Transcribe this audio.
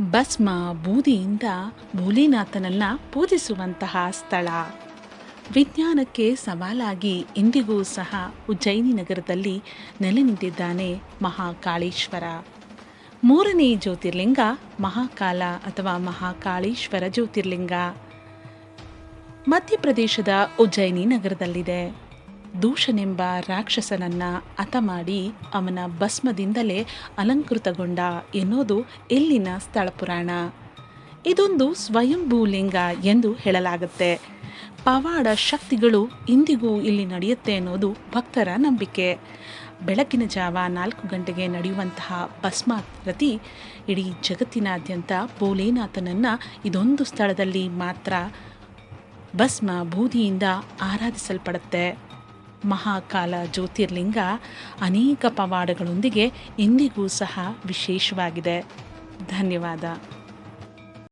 ಭಸ್ಮ ಬೂದಿಯಿಂದ ಭೋಲೆನಾಥನನ್ನ ಪೂಜಿಸುವಂತಹ ಸ್ಥಳ. ವಿಜ್ಞಾನಕ್ಕೆ ಸವಾಲಾಗಿ ಇಂದಿಗೂ ಸಹ ಉಜ್ಜಯಿನಿ ನಗರದಲ್ಲಿ ನೆಲೆ ನಿಂತಿದ್ದಾನೆ ಮಹಾಕಾಳೇಶ್ವರ. ಮೂರನೇ ಜ್ಯೋತಿರ್ಲಿಂಗ ಮಹಾಕಾಲ ಅಥವಾ ಮಹಾಕಾಳೇಶ್ವರ ಜ್ಯೋತಿರ್ಲಿಂಗ. ಮಧ್ಯಪ್ರದೇಶದ ಉಜ್ಜಯಿನಿ ನಗರದಲ್ಲಿದೆ. ದೂಷನೆಂಬ ರಾಕ್ಷಸನನ್ನ ಹತ ಮಾಡಿ ಅವನ ಭಸ್ಮದಿಂದಲೇ ಅಲಂಕೃತಗೊಂಡ ಎನ್ನುವುದು ಇಲ್ಲಿನ ಸ್ಥಳ ಪುರಾಣ? ಇದೊಂದು ಸ್ವಯಂಭೂಲಿಂಗ ಎಂದು ಹೇಳಲಾಗುತ್ತೆ. ಪವಾಡ ಶಕ್ತಿಗಳು ಇಂದಿಗೂ ಇಲ್ಲಿ ನಡೆಯುತ್ತೆ ಅನ್ನೋದು ಭಕ್ತರ ನಂಬಿಕೆ. ಬೆಳಗಿನ ಜಾವ ನಾಲ್ಕು ಗಂಟೆಗೆ ನಡೆಯುವಂತಹ ಭಸ್ಮಾರತಿ ಇಡೀ ಜಗತ್ತಿನಾದ್ಯಂತ ಭೋಲೇನಾಥನನ್ನು ಇದೊಂದು ಸ್ಥಳದಲ್ಲಿ ಮಾತ್ರ ಭಸ್ಮ ಬೂದಿಯಿಂದ ಆರಾಧಿಸಲ್ಪಡುತ್ತೆ. ಮಹಾಕಾಲ ಜ್ಯೋತಿರ್ಲಿಂಗ ಅನೇಕ ಪವಾಡಗಳೊಂದಿಗೆ ಇಂದಿಗೂ ಸಹ ವಿಶೇಷವಾಗಿದೆ. ಧನ್ಯವಾದ.